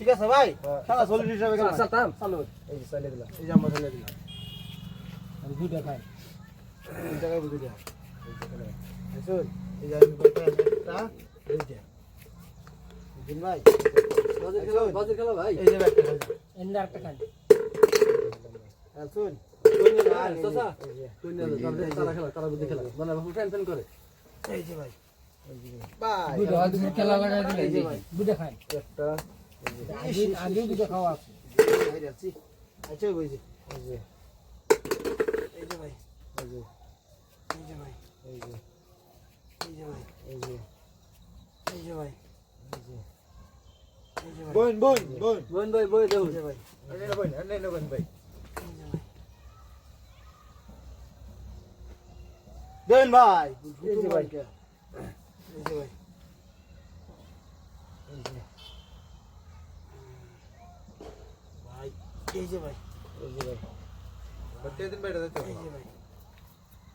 ঠিক আছে ভাই? হ্যাঁ। খেলা চল্লিশ হিসাবে আচ্ছা চালু এই যে চালিয়ে দিলাম। এই যে আমরা চলে দিলাম। আমি দুইটা খাই এই জায়গায় বুঝে দিয়া শুন এই যে আমি কয়টা একটা দুইটা দিন ভাই? বাজে খেলা ভাই। এই যে একটা খেলা। এন্ড একটা আর শুন খেলা তারা বুদ্ধি খেলা। মানে বাবু টেনশন করে। এই যে ভাই। ভাই। দুইটা দুইটা খেলা লাগাই দিলে একটা আগে আগে দুইটা খাওয়া আছে এই যাচ্ছি আচ্ছা বুঝি এই যে এই যে ভাই এই যে এই যে ভাই এই যে এই যে ভাই এই যে এই যে ভাই এই যে এই যে ভাই বোন বোন বোন বোন ভাই বই দেও এই যে ভাই আনে না বোন আনে না বোন ভাই এই যে ভাই দেন ভাই এই যে ভাই। এই যে ভাই এই যে ভাই এই যে ভাই এই যে ভাই বটে দিন বেটা দিতে এই যে ভাই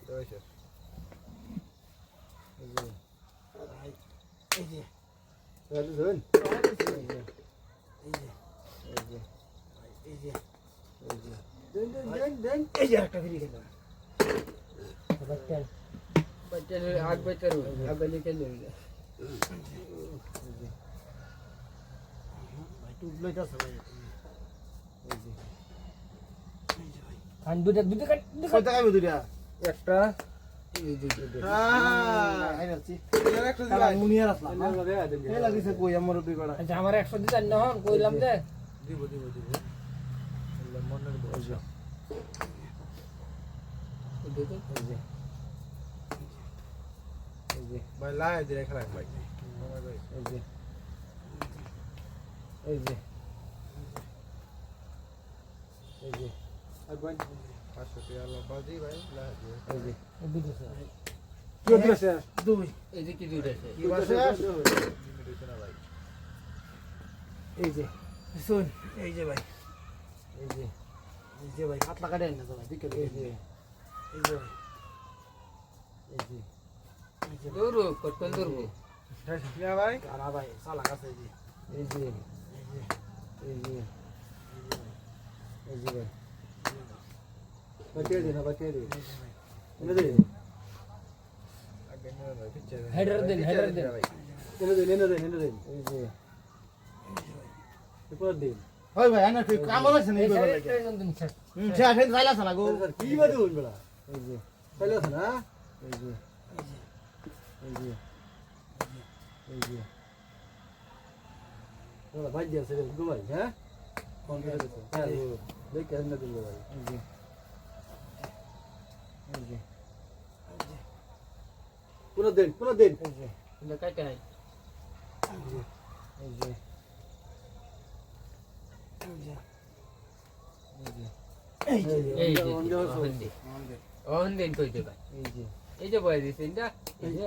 রয়েছে এই যে ভাই এই যে তাহলে ধরুন এই যে এই যে এই যে এই যে এই যে দেন দেন দেন দেন এই যে একটা ফিরি খেলাম বাচ্চা বাচ্চা আগ বাচ্চা রো আগ লিখে লে ভাই টুপ লইতাছে ভাই এই যে এই ভাই দুইটা দুইটা কাট কয়টা খাইবে দুইটা? একটা। হ্যাঁ। আমার আচ্ছা 100 দিতে না হন কইলাম যে। দিব দিব দিব। মনের বসা ভাই লাই দিয়ে খেলা ভাই। এই যে। এই যে এই যে আর বোন পাঁচশো টাকা আল্লাহ বাজি ভাই লাই দিয়ে এই যে এই দুটো কি হচ্ছে দুই এই যে কি দুইটা আছে কি হচ্ছে দিতে না ভাই এই যে শুন এই যে ভাই এই যে এই যে ভাই হাত লাগা দেন না ভাই দিকে এই যে এই যে ভাই এই যে এই যে দৌড়ো কতল দৌড়বো ভাই কারা ভাই সালা কাছে এই যে এই যে এই যে এই যে ভাই হেডার দেন, হেডার দেন। ভাই এনে দে এনে দে এনে দে এই যে এরপর দিন ওই ভাই আনা ঠিক কাম হচ্ছে না এই ব্যাপার লাগে হুম সে আসে যাইলা সালা গো কি বাদে হল এই যে আছে এই যে এই যে এই যে ভাই হ্যাঁ হ্যাঁ দেখ কেন দিল ভাই এই যে পুরো দিন পুরো দিন কাটে নাই এই যে বয় দিছেন না এই যে